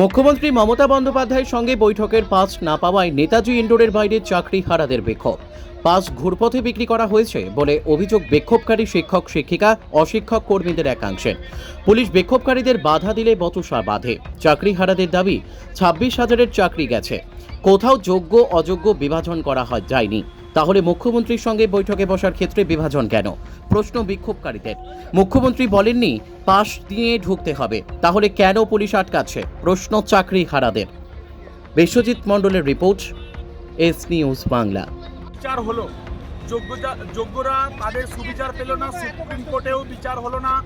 মুখ্যমন্ত্রী মমতা বন্দ্যোপাধ্যায়ের সঙ্গে বৈঠকের পাস না পাওয়ায় নেতাজি ইন্ডোরের বাইরে চাকরি হারাদের বিক্ষোভ। পাস ঘুরপথে বিক্রি করা হয়েছে বলে অভিযোগ বিক্ষোভকারী শিক্ষক, শিক্ষিকা, অশিক্ষক কর্মীদের একাংশের। পুলিশ বিক্ষোভকারীদের বাধা দিলে বচসা বাঁধে। চাকরি হারাদের দাবি, ছাব্বিশ হাজারের চাকরি গেছে। কোথাও যোগ্য, অযোগ্য বিভাজন করা হয় যায়নি। তাহলে মুখ্যমন্ত্রীর সঙ্গে বৈঠকে বসার ক্ষেত্রে বিভাজন কেন? প্রশ্ন বিক্ষোভকারীদের। মুখ্যমন্ত্রী বলেননি, পাশ দিয়ে ঢুকতে হবে। তাহলে কেন পুলিশ আটকাচ্ছে? প্রশ্ন চাকরি হারাদের বিশ্বজিৎ মণ্ডলের রিপোর্ট, এস নিউজ বাংলা। বিচার হলো। যোগ্যতা যোগ্যরা তাদের সুবিচার পেল না, সুপ্রিম কোর্টেও বিচার হলো না।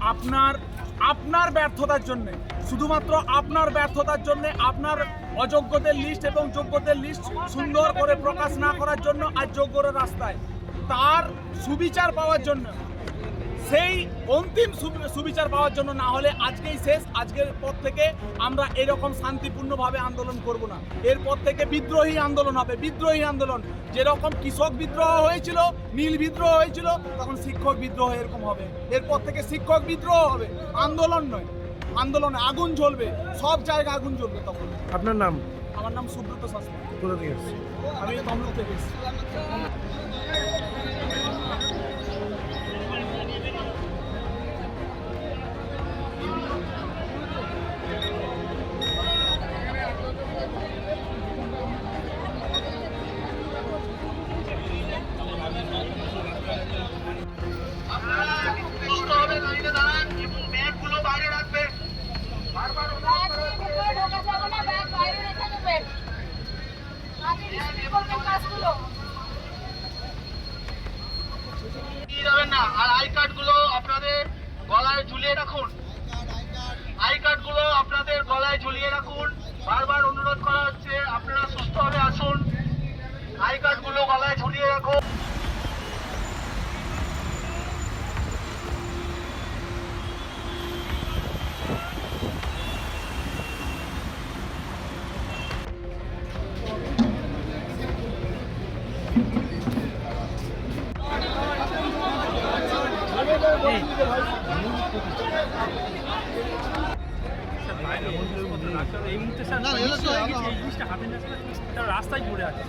আপনার আপনার ব্যর্থতার জন্য শুধুমাত্র আপনার ব্যর্থতার জন্য, আপনার অযোগ্যদের লিস্ট এবং যোগ্যদের লিস্ট সুন্দর করে প্রকাশ না করার জন্য আজ যোগ্যরা রাস্তায়। তার সুবিচার পাওয়ার জন্য, সেই অন্তিম সুবিচার পাওয়ার জন্য না হলে আজকেই শেষ, আজকের পর থেকে আমরা এরকম শান্তিপূর্ণভাবে আন্দোলন করব না। এরপর থেকে বিদ্রোহী আন্দোলন হবে, বিদ্রোহী আন্দোলন। যেরকম কৃষক বিদ্রোহ হয়েছিল, নীল বিদ্রোহ হয়েছিল, তখন শিক্ষক বিদ্রোহ এরকম হবে। এরপর থেকে শিক্ষক বিদ্রোহ হবে, আন্দোলন নয়। আন্দোলনে আগুন জ্বলবে সব জায়গায় আগুন জ্বলবে তখন। আপনার নাম? আমার নাম সুব্রত শাস্ত্রী। কোথা থেকে এসেছি আমি তমলুক থেকে এসেছি। আর আই কার্ডগুলো আপনাদের গলায় ঝুলিয়ে রাখুন। এই মুহূর্তে স্যার এই জিনিসটা হাতে রাস্তায় ঘুরে আছে